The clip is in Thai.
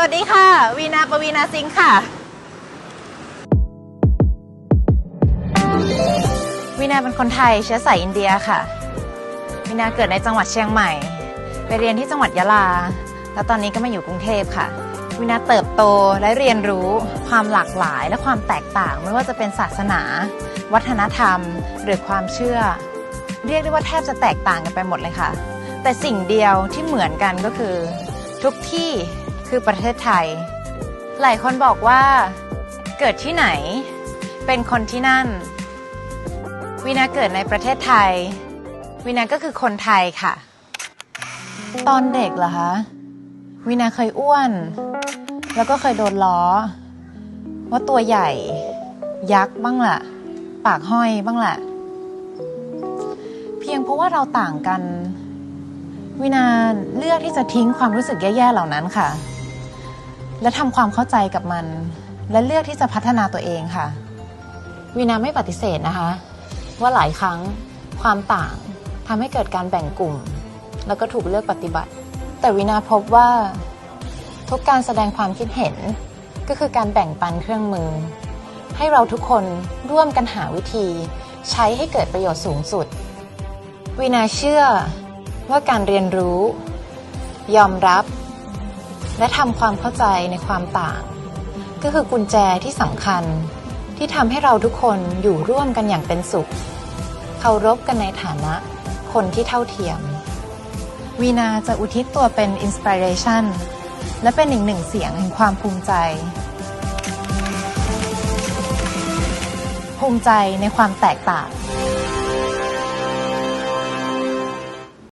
สวัสดีค่ะ วีนาปวีนาซิงค์ค่ะ วีนาเป็นคนไทยเชื้อสายอินเดียค่ะ วีนาเกิดในจังหวัดเชียงใหม่ ไปเรียนที่จังหวัดยะลา แล้วตอนนี้ก็มาอยู่กรุงเทพค่ะ วีนาเติบโตและเรียนรู้ความหลากหลายและความแตกต่าง ไม่ว่าจะเป็นศาสนา วัฒนธรรม หรือความเชื่อ เรียกได้ว่าแทบจะแตกต่างกันไปหมดเลยค่ะ แต่สิ่งเดียวที่เหมือนกันก็คือ ทุกที่ คือประเทศไทย หลายคนบอกว่า เกิดที่ไหน เป็นคนที่นั่นวีนาเกิดในประเทศไทยวีนาก็คือคนไทยค่ะ ตอนเด็กเหรอคะวีนาเคยอ้วน แล้วก็เคยโดนล้อ ว่าตัวใหญ่ ยักษ์บ้างล่ะ ปากห้อยบ้างล่ะ เพียงเพราะว่าเราต่างกันวินาเลือกที่จะทิ้งความรู้สึกแย่ๆเหล่านั้นค่ะ และทำความเข้าใจกับมัน และเลือกที่จะพัฒนาตัวเองค่ะวินาไม่ปฏิเสธนะคะ ว่าหลายครั้งความต่างทำให้เกิดการแบ่งกลุ่ม แล้วก็ถูกเลือกปฏิบัติ แต่วินาพบว่า ทุกการแสดงความคิดเห็นก็คือการแบ่งปันเครื่องมือ ให้เราทุกคนร่วมกันหาวิธี ใช้ให้เกิดประโยชน์สูงสุดวินาเชื่อว่าการเรียนรู้ ยอมรับ และทำความเข้าใจในความต่าง ก็คือกุญแจที่สำคัญที่ทำให้เราทุกคนอยู่ร่วมกันอย่างเป็นสุข เคารพกันในฐานะ คนที่เท่าเทียม วีนาจะอุทิศตัวเป็นอินสปิเรชันและเป็นอีกหนึ่งเสียงแห่งความภูมิใจ ภูมิใจในความแตกต่าง